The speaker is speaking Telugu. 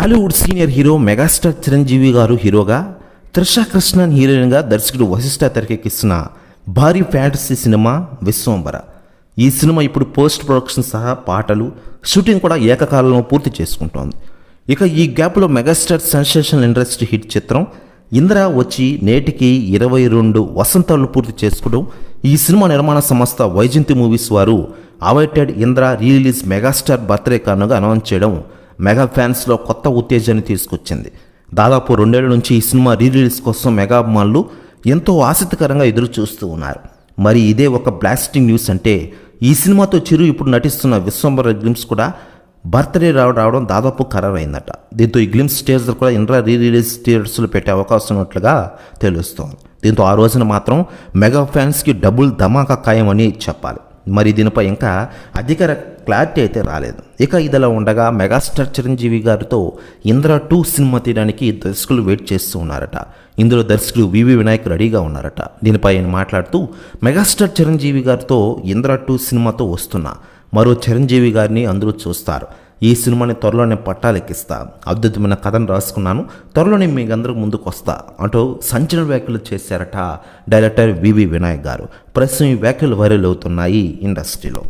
Tollywood senior hero megastar Chiranjeevi garu హీరోగా త్రిషా కృష్ణన్ హీరోయిన్గా దర్శకుడు వశిష్ఠ తెరకెక్కిస్తున్న భారీ ఫ్యాంటసీ సినిమా విశ్వంబర. ఈ సినిమా ఇప్పుడు పోస్ట్ ప్రొడక్షన్ సహా పాటలు షూటింగ్ కూడా ఏకకాలంలో పూర్తి చేసుకుంటోంది. ఇక ఈ గ్యాప్లో మెగాస్టార్ సెన్సేషనల్ ఇండస్ట్రీ హిట్ చిత్రం ఇంద్ర వచ్చి నేటికి ఇరవై రెండు వసంతాలు పూర్తి చేసుకోవడం ఈ సినిమా నిర్మాణ సంస్థ వైజంతి మూవీస్ వారు awaited Indra release megastar birthday కానుగా announce చేయడం మెగా ఫ్యాన్స్లో కొత్త ఉత్తేజాన్ని తీసుకొచ్చింది. దాదాపు రెండేళ్ళ నుంచి ఈ సినిమా రీ రిలీజ్ కోసం మెగా అభిమానులు ఎంతో ఆసక్తికరంగా ఎదురు చూస్తూ ఉన్నారు. మరి ఇదే ఒక బ్లాస్టింగ్ న్యూస్ అంటే ఈ సినిమాతో చిరు ఇప్పుడు నటిస్తున్న విశ్వంబర గ్లిమ్స్ కూడా బర్త్డే రావడం రావడం దాదాపు ఖరారైందట. దీంతో ఈ గ్లిమ్స్ స్టేజ్ కూడా ఇంట్రా రీ రిలీజ్ థియేటర్స్లో పెట్టే అవకాశం ఉన్నట్లుగా తెలుస్తోంది. దీంతో ఆ రోజున మాత్రం మెగా ఫ్యాన్స్కి డబుల్ ధమాకా ఖాయమని చెప్పాలి. మరి దీనిపై ఇంకా అధిక క్లారిటీ అయితే రాలేదు. ఇక ఇదిలా ఉండగా మెగాస్టార్ చిరంజీవి గారితో ఇంద్ర టూ సినిమా తీయడానికి దర్శకులు వెయిట్ చేస్తూ ఉన్నారట. ఇందులో దర్శకులు వివి వినాయక్ రెడీగా ఉన్నారట. దీనిపై ఆయన మాట్లాడుతూ మెగాస్టార్ చిరంజీవి గారితో ఇంద్ర టూ సినిమాతో వస్తున్నా. మరో చిరంజీవి గారిని అందరూ చూస్తారు. ఈ సినిమాని త్వరలోనే పట్టాలెక్కిస్తా. అద్భుతమైన కథను రాసుకున్నాను. త్వరలోనే మీ అందరూ ముందుకు వస్తా అంటూ సంచలన వ్యాఖ్యలు చేశారట డైరెక్టర్ వివి వినాయక్ గారు. ప్రస్తుతం ఈ వ్యాఖ్యలు వైరల్ అవుతున్నాయి ఇండస్ట్రీలో.